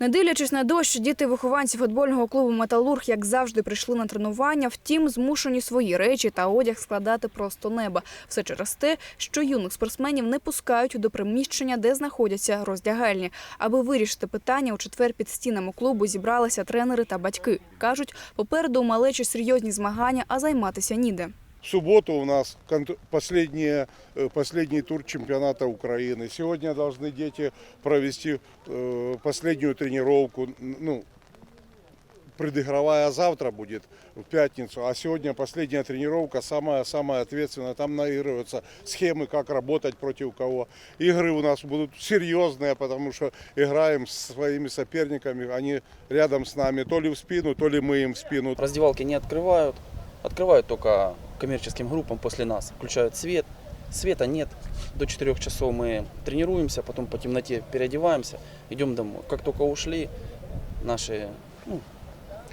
Не дивлячись на дощ, діти вихованці футбольного клубу Металург, як завжди, прийшли на тренування. Втім, змушені свої речі та одяг складати просто неба. Все через те, що юних спортсменів не пускають до приміщення, де знаходяться роздягальні. Аби вирішити питання, у четвер під стінами клубу зібралися тренери та батьки. кажуть, попереду у малечі серйозні змагання, а займатися ніде. В субботу у нас последние, э, последний тур чемпионата Украины. Сегодня должны дети провести э, последнюю тренировку. Ну, предыгровая завтра будет в пятницу, а сегодня последняя тренировка, самая-самая ответственная. Там наигрываются схемы, как работать против кого. Игры у нас будут серьезные, потому что играем с своими соперниками, они рядом с нами, то ли в спину, то ли мы им в спину. Раздевалки не открывают. Открывают только коммерческим группам после нас. Включают свет. Света нет. До 4 часов мы тренируемся, потом по темноте переодеваемся, идем домой. Как только ушли наши ну,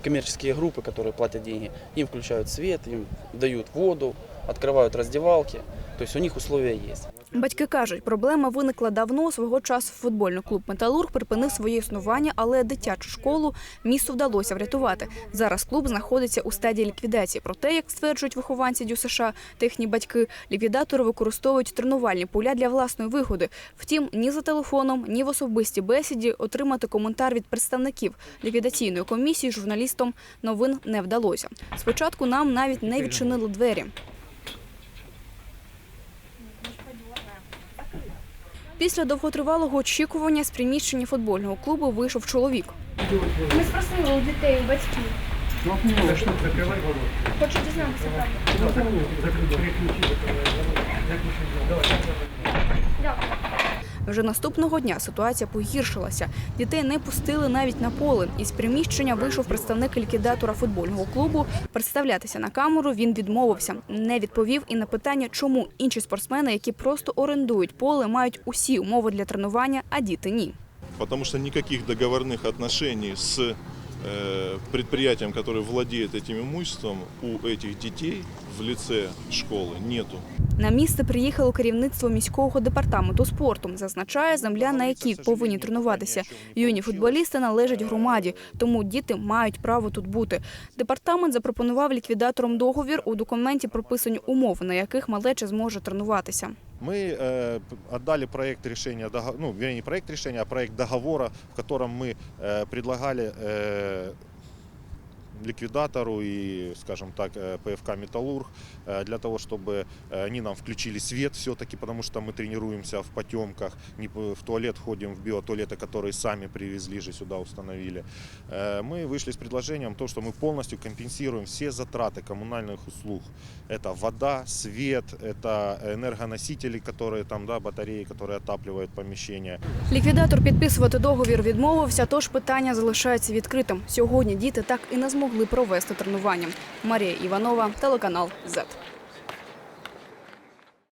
коммерческие группы, которые платят деньги, им включают свет, им дают воду, открывают раздевалки. То есть у них условия есть. Батьки кажуть, проблема виникла давно. Свого часу футбольний клуб Металург припинив своє існування, але дитячу школу місту вдалося врятувати. Зараз клуб знаходиться у стадії ліквідації. Проте, як стверджують вихованці ДЮСШ та їхні батьки, ліквідатори використовують тренувальні поля для власної вигоди. Втім, ні за телефоном, ні в особистій бесіді отримати коментар від представників ліквідаційної комісії журналістам новин не вдалося. Спочатку нам навіть не відчинили двері. Після довготривалого очікування з приміщення футбольного клубу вийшов чоловік. Ми спросили у дітей, у батьків. Хочу дізнатися правду. Вже наступного дня ситуація погіршилася. Дітей не пустили навіть на поле. Із приміщення вийшов представник ліквідатора футбольного клубу. Представлятися на камеру він відмовився. Не відповів і на питання, чому інші спортсмени, які просто орендують поле, мають усі умови для тренування, а діти ні. потому что никаких договорных отношений с э, предприятием, которое владеет этим имуществом, у этих детей в лице школы нету. На місце приїхало керівництво міського департаменту спорту. Зазначає, земля, на якій повинні тренуватися. Юні футболісти належать громаді, тому діти мають право тут бути. Департамент запропонував ліквідаторам договір. У документі прописані умови, на яких малеча зможе тренуватися. Мы э, п- отдали проект решения, дого- ну, вернее, не проект решения, а проект договора, в котором мы э, предлагали э, ликвидатору и, скажем так, э, ПФК «Металлург» э, для того, чтобы э, они нам включили свет все-таки, потому что мы тренируемся в потемках, не п- в туалет ходим, в биотуалеты, которые сами привезли же сюда, установили. Э, Мы вышли с предложением то, что мы полностью компенсируем все затраты коммунальных услуг. Это вода, свет, это энергоносители, которые там, да, батареи, которые отапливают помещение. Ліквідатор підписувати договір відмовився, тож питання залишається відкритим. Сьогодні діти так і не змогли провести тренування. Марія Іванова, телеканал ЗЕТ.